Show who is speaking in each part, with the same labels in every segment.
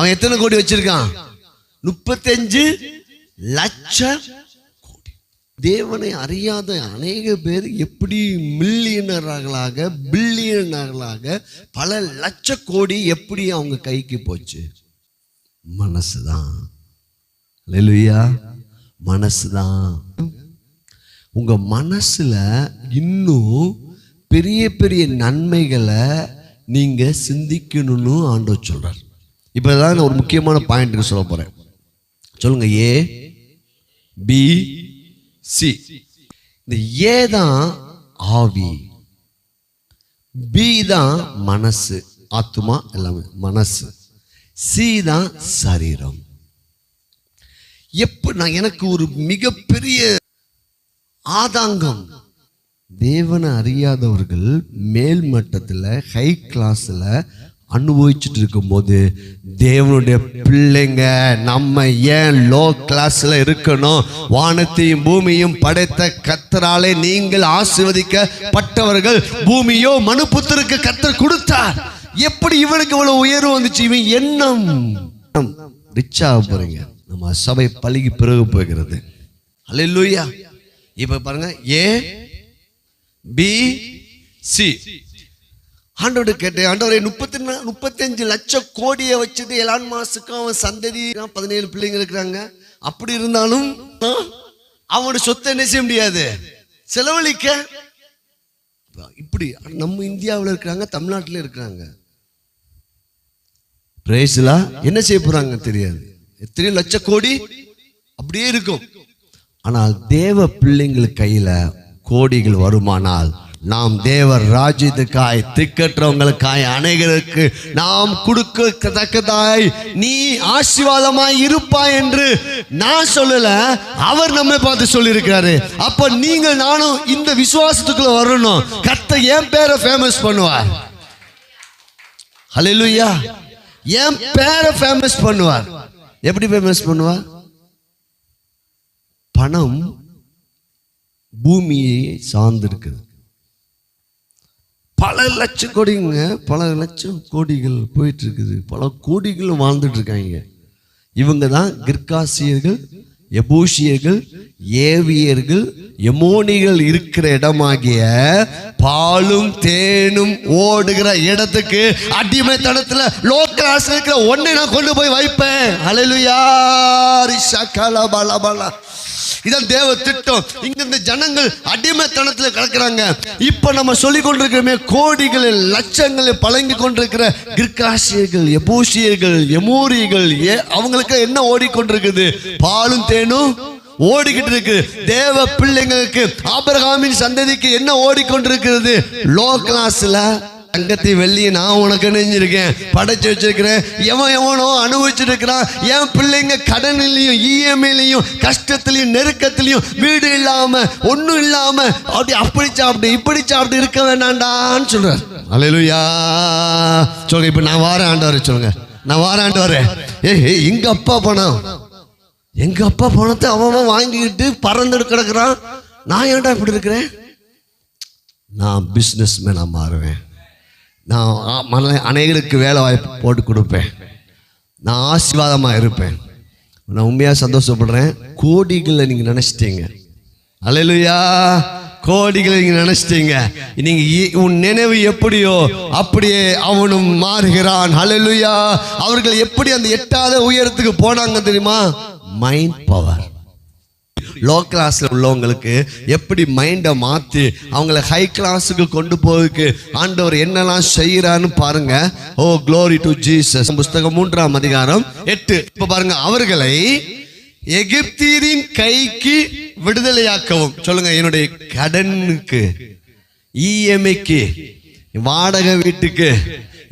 Speaker 1: அவன் எத்தனை கோடி வச்சிருக்கான்? முப்பத்தஞ்சு லட்ச கோடி. தேவனை அறியாத அநேக பேர் எப்படி மில்லியனர்களாக பில்லியனர்களாக பல லட்ச கோடி எப்படி அவங்க கைக்கு போச்சு? மனசுதான். லெலுயா மனசுதான். உங்க மனசுல இன்னும் பெரிய பெரிய நன்மைகளை நீங்க சிந்திக்கணும்னு ஆண்டவர் சொல்றார். இப்போ தான் நான் ஒரு முக்கியமான பாயிண்ட்டுக்கு சொல்ல போகிறேன் சொல்லுங்க ஏ பி சி இந்த ஏ தான் ஆவி. பி தான் மனசு. ஆத்துமா? எல்லாமே. மனசு. சி தான் சரீரம். எப்ப நான் எனக்கு ஒரு மிகப்பெரிய ஆதாங்கம். தேவனை அறியாதவர்கள் மேல் மட்டத்தில் ஹை கிளாஸில் அனுபவிச்சுட்டு இருக்கும்போது தேவனுடைய பிள்ளைங்க நம்ம ஏன் லோ கிளாஸில் இருக்கணும்? வானத்தையும் பூமியும் படைத்த கத்தராலே நீங்கள் ஆசிர்வதிக்கப்பட்டவர்கள். பூமியோ மனுபுத்தருக்கு கத்தர் கொடுத்தார். எப்படி இவனுக்கு இவ்வளவு உயர்வு வந்துச்சு? இவன் எண்ணம் ரிச்சாக போறீங்க. நம்ம சபை பழகி பிறகு போகிறது. அல்ல இப்போ பாருங்க. ஏ பி சி ஆண்டோடு கேட்டேன் ஆண்டவரை முப்பத்தி முப்பத்தஞ்சு லட்சம் கோடியை வச்சுட்டு எலான் மாசுக்கும் அவன் சந்ததி பதினேழு பிள்ளைங்க இருக்கிறாங்க. அப்படி இருந்தாலும் அவனோட சொத்தை என்ன செய்ய முடியாது? செலவழிக்க. இப்படி நம்ம இந்தியாவில் இருக்கிறாங்க தமிழ்நாட்டில் இருக்கிறாங்க. பிரேசிலா என்ன செய்ய போறாங்க தெரியாது. எத்தனை லட்ச கோடி அப்படியே இருக்கும். ஆனால் தேவ பிள்ளைங்கள் கையில கோடிகள் வருமானால் நாம் தேவர் ராஜ்யத்துக்காய் திக்கற்றவங்களுக்காய் அனைகளுக்கு நாம் கொடுக்கத்தக்கதாய் நீ ஆசீர்வாதமாய் இருப்பாய் என்று நான் சொல்லல. அவர் நம்மை பார்த்து சொல்லியிருக்கிறாரு. அப்ப நீங்கள் நானும் இந்த விசுவாசத்துக்குள்ள வரணும். கத்த என் பேரை ஃபேமஸ் பண்ணுவார். ஹலெலுயா என் பேரை ஃபேமஸ் பண்ணுவார். எப்படி ஃபேமஸ் பண்ணுவார்? பணம் பூமியை சார்ந்திருக்குது. பல லட்சம் கோடிங்க பல லட்சம் கோடிகள் போயிட்டு இருக்குது பல கோடிகள் வாழ்ந்துட்டு இருக்காங்க இவங்க தான் கிர்காசியர்கள் எபூசியர்கள் ஏவியர்கள் எமோனிகள் இருக்கிற இடமாகிய பாலும் தேனும் ஓடுகிற இடத்துக்கு அடிமைத்தனத்துல லோ கிளாஸ் இருக்கிற ஒன்னை நான் கொண்டு போய் வைப்பேன். அலையிலுயா ரிஷா பலபலா இதான் தேவ திட்டம். இங்க இந்த ஜனங்கள் அடிமைத்தனத்துல கிடக்குறாங்க இப்ப நம்ம சொல்லி கொண்டிருக்கிறோமே கோடிகளில் லட்சங்களில் பழங்கி கொண்டிருக்கிற கிர்காசியர்கள் எபூசியர்கள் எமூரியர்கள் ஏ அவங்களுக்கு என்ன ஓடிக்கொண்டிருக்குது? பாலும் தேனும் ஓடிக்கிட்டு இருக்கு. தேவ பிள்ளைங்களுக்கு ஆபரகாமின் சந்ததிக்கு என்ன ஓடிக்கொண்டிருக்கிறது? லோ கிளாஸ்ல தங்கத்தை வெள்ளியை நான் உனக்கு நெஞ்சிருக்கேன். படைச்சு வச்சிருக்கிறேன். எவன் எவனோ அனுபவிச்சுட்டு இருக்கிறான் என் பிள்ளைங்க கடனிலையும் இஎம்ஐலையும் கஷ்டத்திலையும் நெருக்கத்திலையும் வீடு இல்லாம ஒன்றும் இல்லாம அப்படி அப்படி சாப்பிட்டு இப்படி சாப்பிட்டு இருக்க வேண்டாண்டான்னு சொல்றார். அலையிலுயா சொல்லுங்க இப்ப நான் வார ஆண்டவர் சொல்லுங்க. நான் வார ஆண்டவர். ஏ ஏய், எங்க அப்பா பணம்? எங்க அப்பா பணத்தை அவன் அவன் வாங்கிக்கிட்டு பறந்துட்டு கிடக்குறான். நான் ஏன்டா இப்படி இருக்கிறேன்? நான் பிஸ்னஸ் மேனாக மாறுவேன். நான் மன அநேகருக்கு வேலை வாய்ப்பு போட்டு கொடுப்பேன். நான் ஆசீர்வாதமாக இருப்பேன். நான் உண்மையாக சந்தோஷப்படுறேன். கோடிகளை நீங்கள் நினச்சிட்டீங்க. அலையிலுயா கோடிகளை நீங்கள் நினச்சிட்டீங்க. நீங்க இ- உன் நினைவு எப்படியோ அப்படியே அவனும் மாறுகிறான். ஹalleluya அவர்கள் எப்படி அந்த எட்டாத உயரத்துக்கு போனாங்க தெரியுமா? மைண்ட் பவர் லோ கிளாஸில் உள்ளவங்களுக்கு எப்படி மைண்டை மாற்றி அவங்கள ஹை கிளாஸுக்கு கொண்டு போறதுக்கு ஆண்டவர் என்னெல்லாம் செய்கிறான்னு பாருங்க. ஓ க்ளோரி டு ஜீசஸ் புஸ்தகம் மூன்றாம் அதிகாரம் எட்டு. இப்போ பாருங்க அவர்களை எகிப்தியரின் கைக்கு விடுதலையாக்கவும். சொல்லுங்க என்னுடைய கடனுக்கு இஎம்ஐக்கு வாடகை வீட்டுக்கு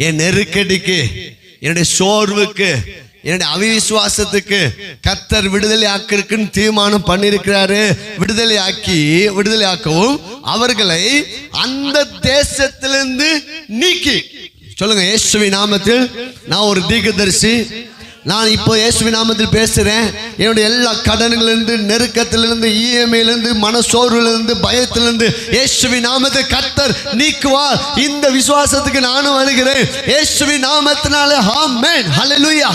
Speaker 1: என் நெருக்கடிக்கு என்னுடைய சோர்வுக்கு என்னுடைய அவிசுவாசத்துக்கு கத்தர் விடுதலை ஆக்கிருக்குன்னு தீர்மானம் பண்ணியிருக்கிறாரு. விடுதலை ஆக்கி விடுதலை ஆக்கவும் அவர்களை அந்த தேசத்திலிருந்து நீக்கி. சொல்லுங்க இயேசுவி நாமத்தில் நான் ஒரு தீர்க்கதரிசி. நான் இப்போ இயேசுவி நாமத்தில் பேசுகிறேன் என்னுடைய எல்லா கடன்களிலிருந்து நெருக்கத்திலிருந்து இஎம்ஐலேருந்து மனசோர்விலிருந்து பயத்திலிருந்து இயேசுவி நாமத்தை கத்தர் நீக்குவார். இந்த விசுவாசத்துக்கு நானும் வருகிறேன். இயேசுவி நாமத்தினால ஆமென். ஹலலுயா